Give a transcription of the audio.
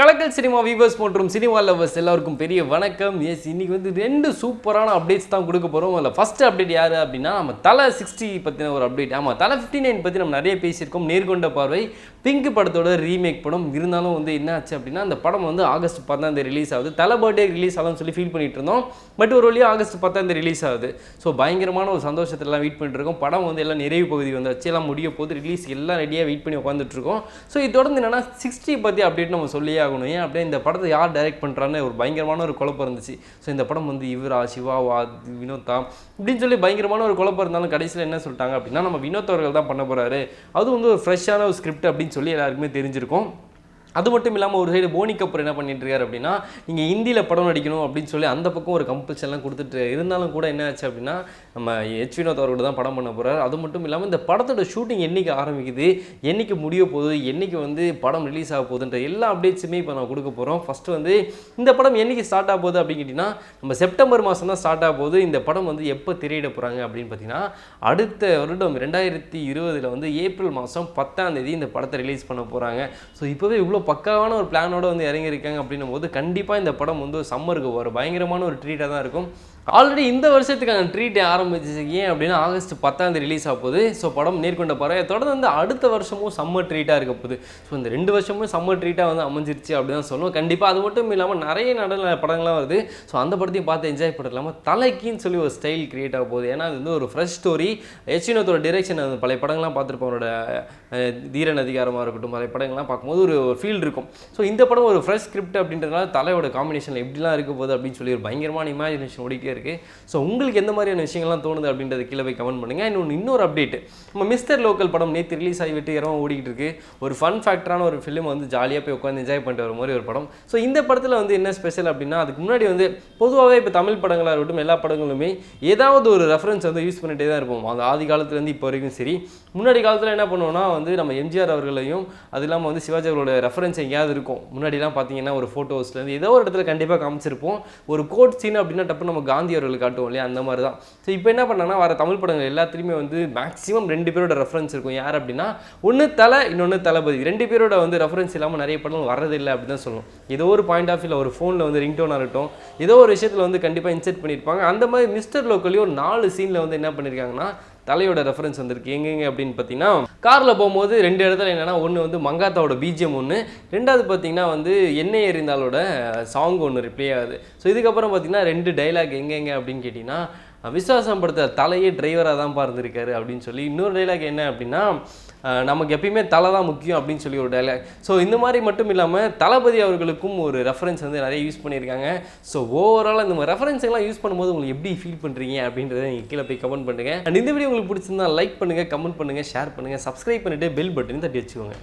கலக்கல் cinema viewers மற்றும் cinema lovers எல்லாருக்கும் பெரிய வணக்கம். எஸ் இன்னைக்கு வந்து ரெண்டு சூப்பரான அப்டேட்ஸ் தான் கொடுக்க போகிறோம் அதில் ஃபர்ஸ்ட் அப்டேட் யார் அப்படின்னா நம்ம தலை சிக்ஸ்டி பற்றின ஒரு அப்டேட் ஆமாம் தலை ஃபிஃப்டி நைன் பற்றி நம்ம நிறைய பேசியிருக்கோம். நேர்கொண்ட பார்வை பிங்க் படத்தோட ரீமேக் படம். இருந்தாலும் வந்து என்ன ஆச்சு அப்படின்னா அந்த படம் வந்து ஆகஸ்ட் பத்தாம் தேதி ரிலீஸ் ஆகுது. தலை பர்த்டே ரிலீஸ் ஆகும்னு சொல்லி ஃபீல் பண்ணிட்டு இருந்தோம். பட் ஒரு வழியாக ஆகஸ்ட் பத்தாம் தேதி ரிலீஸ் ஆகுது. ஸோ பயங்கரமான ஒரு சந்தோஷத்தெல்லாம் வெயிட் பண்ணிட்டு இருக்கோம். படம் வந்து எல்லாம் நிறைவு பகுதி வந்துச்சு. எல்லாம் முடிய போது ரிலீஸ் எல்லாம் ரெடியாக வெயிட் பண்ணி உட்காந்துட்டு இருக்கோம். ஸோ இது தொடர்ந்து என்னன்னா சிக்ஸ்டி பற்றி அப்டேட் நம்ம சொல்லியே ஆகணும். ஏன் அப்படியே இந்த படத்தை யார் டைரக்ட் பண்ணுறான்னு ஒரு பயங்கரமான ஒரு குழப்பம் இருந்துச்சு. ஸோ இந்த படம் வந்து இவரா சிவாவா வினோத்தா இப்படின்னு சொல்லி பயங்கரமான ஒரு குழப்பம் இருந்தாலும் கடைசியில் என்ன சொல்லிட்டாங்க அப்படின்னா நம்ம வினோத் அவர்கள் தான் பண்ண போகிறாரு அது வந்து ஒரு ஃப்ரெஷ்ஷான ஒரு ஸ்கிரிப்ட் அப்படின்னு சொல்லி எல்லாருக்குமே தெரிஞ்சிருக்கும். அது மட்டும் இல்லாமல் ஒரு சைடு போனி கப்பூர் என்ன பண்ணிட்டுருக்காரு அப்படின்னா நீங்கள் ஹிந்தியில் படம் நடிக்கணும் அப்படின்னு சொல்லி அந்த பக்கம் ஒரு கம்பல்ஷன்லாம் கொடுத்துட்டு இருந்தாலும் கூட என்ன ஆச்சு அப்படின்னா நம்ம ஹெச் வினோத் அவர்களோட தான் படம் பண்ண போகிறார் அது மட்டும் இல்லாமல் இந்த படத்தோட ஷூட்டிங் என்றைக்கு ஆரம்பிக்குது என்னைக்கு முடிய போகுது என்னைக்கு வந்து படம் ரிலீஸ் ஆக போகுதுன்ற எல்லா அப்டேட்ஸுமே இப்போ நான் கொடுக்க போகிறோம் ஃபஸ்ட்டு வந்து இந்த படம் என்னைக்கு ஸ்டார்ட் ஆக போகுது அப்படின்னு கேட்டிங்கன்னா நம்ம செப்டம்பர் மாதம் தான் ஸ்டார்ட் ஆக போகுது. இந்த படம் வந்து எப்போ திரையிட போகிறாங்க அப்படின்னு பார்த்தீங்கன்னா அடுத்த வருடம் ரெண்டாயிரத்தி இருபதில் வந்து ஏப்ரல் மாதம் பத்தாம் தேதி இந்த படத்தை ரிலீஸ் பண்ண போகிறாங்க ஸோ இப்போவே இவ்வளோ பக்காவான ஒரு பிளானோட வந்து இறங்கியிருக்காங்க அப்படின்னும் போது கண்டிப்பாக இந்த படம் வந்து சம்மருக்கு ஒரு பயங்கரமான ஒரு ட்ரீட்டாக தான் இருக்கும். ஆல்ரெடி இந்த வருஷத்துக்கான ட்ரீட் ஆரம்பிச்சிச்சு ஏன் அப்படின்னா ஆகஸ்ட் பத்தாம் தேதி ரிலீஸ் ஆக போகுது. ஸோ படம் நேர்கொண்ட பறவை தொடர்ந்து வந்து அடுத்த வருஷமும் சம்மர் ட்ரீட்டாக இருக்க போகுது. ஸோ இந்த ரெண்டு வருஷமும் சம்மர் ட்ரீட்டாக வந்து அமைஞ்சிருச்சு அப்படி தான் சொல்லுவோம் கண்டிப்பாக அது மட்டும் இல்லாமல் நிறைய நடன படங்கள்லாம் வருது. ஸோ அந்த படத்தையும் பார்த்து என்ஜாய் பண்ணலாமல் தலைக்கின்னு சொல்லி ஒரு ஸ்டைல் கிரியேட் ஆக போகுது. ஏன்னா அது வந்து ஒரு ஃப்ரெஷ் ஸ்டோரி எச்சினத்தோட டிரெக்ஷன் அந்த பழைய படங்கள்லாம் பார்த்துருப்போம். அவரோட தீரன் அதிகாரமாக இருக்கட்டும் பழைய படங்கள்லாம் பார்க்கும்போது ஒரு ஃபீல் இருக்கும். ஸோ இந்த படம் ஒரு ஃப்ரெஷ் ஸ்கிரிப்ட் அப்படின்றதுனால தலையோட காம்பினேஷனில் எப்படிலாம் இருக்க போகுது அப்படின்னு சொல்லி ஒரு பயங்கரமான இமேஜினேஷன் ஓடிட்டே இருக்குது ஸோ உங்களுக்கு எந்த மாதிரியான விஷயங்கள்லாம் தோணுது அப்படின்றத கீழே போய் கமெண்ட் பண்ணுங்கள் இன்னொன்று இன்னொரு அப்டேட் நம்ம மிஸ்டர் லோக்கல் படம் நேற்று ரிலீஸ் ஆகி வெற்றிகரமாக ஓடிக்கிட்டு இருக்கு. ஒரு ஃபன் ஃபேக்டரான ஒரு ஃபிலிம் வந்து ஜாலியாக போய் உட்காந்து என்ஜாய் பண்ணிட்டு வர மாதிரி ஒரு படம். ஸோ இந்த படத்தில் வந்து என்ன ஸ்பெஷல் அப்படின்னா அதுக்கு முன்னாடி வந்து பொதுவாகவே இப்போ தமிழ் படங்களாக இருக்கட்டும் எல்லா படங்களுமே ஏதாவது ஒரு ரெஃபரன்ஸ் வந்து யூஸ் பண்ணிகிட்டே தான் இருப்போம். அந்த ஆதி காலத்துலேருந்து இப்போ வரைக்கும் சரி. முன்னாடி காலத்தில் என்ன பண்ணுவோம்னா வந்து நம்ம எம்ஜிஆர் அவர்களையும் அது இல்லாமல் வந்து சிவாஜி அவர்களோட ரெஃபரன்ஸ் எங்கேயாவது இருக்கும். முன்னாடிலாம் பார்த்தீங்கன்னா ஒரு ஃபோட்டோஸ்லேருந்து ஏதோ ஒரு இடத்துல கண்டிப்பாக காமிச்சிருப்போம். ஒரு கோட் சீன் அப்படின்னா டப்பு நம்ம காந்தி அவர்கள் காட்டுவோம் இல்லையா? அந்த மாதிரி தான் ஸோ இப்போ என்ன பண்ணாங்கன்னா வர தமிழ் படங்கள் எல்லாத்துலேயுமே வந்து மேக்ஸிமம் ரெண்டு பேரோட ரெஃபரன்ஸ் இருக்கும். யார் அப்படின்னா ஒன்று தலை இன்னொன்று தளபதி. ரெண்டு பேரோட வந்து ரெஃபரன்ஸ் இல்லாமல் நிறைய படம் வரதில்லை அப்படி தான் சொல்லணும் ஏதோ ஒரு பாயிண்ட் ஆஃப் வியூவில் ஒரு ஃபோனில் வந்து ரிங்டோனாக இருக்கட்டும் ஏதோ ஒரு விஷயத்தில் வந்து கண்டிப்பாக இன்செர்ட் பண்ணியிருப்பாங்க. அந்த மாதிரி மிஸ்டர் லோக்கல்லையும் ஒரு நாலு சீனில் வந்து என்ன பண்ணியிருக்காங்கன்னா தலையோட ரெஃபரன்ஸ் வந்திருக்கு. எங்கெங்க அப்படின்னு பார்த்தீங்கன்னா காரில் போகும்போது ரெண்டு இடத்துல என்னென்னா ஒன்று வந்து மங்காத்தாவோட பிஜிஎம் ஒன்று ரெண்டாவது பார்த்தீங்கன்னா வந்து எண்ணெய் எறிந்தாலோட சாங் ஒன்று ரிப்ளே ஆகுது. ஸோ இதுக்கப்புறம் பார்த்தீங்கன்னா ரெண்டு டைலாக் எங்கெங்க அப்படின்னு கேட்டிங்கன்னா விசுவாசம் படுத்த தலையே டிரைவராக தான் பார்த்துருக்காரு அப்படின்னு சொல்லி இன்னொரு டைலாக் என்ன அப்படின்னா நமக்கு எப்பயுமே தலை தான் முக்கியம் அப்படின்னு சொல்லி ஒரு டைலாக் ஸோ இந்த மாதிரி மட்டும் இல்லாமல் தளபதி அவர்களுக்கும் ஒரு ரெஃபரன்ஸ் வந்து நிறைய யூஸ் பண்ணியிருக்காங்க. ஸோ ஓவராலாக இந்த மாதிரி ரெஃபரன்ஸ் எல்லாம் யூஸ் பண்ணும்போது உங்களுக்கு எப்படி ஃபீல் பண்ணுறீங்க அப்படின்றத நீங்கள் கீழே போய் கமெண்ட் பண்ணுங்கள் அண்ட் இந்த வீடியோ உங்களுக்கு பிடிச்சிருந்தா லைக் பண்ணுங்கள் கமெண்ட் பண்ணுங்கள் ஷேர் பண்ணுங்கள் சப்ஸ்கிரைப் பண்ணிட்டு பெல் பட்டன் தட்டி வச்சுக்கோங்க.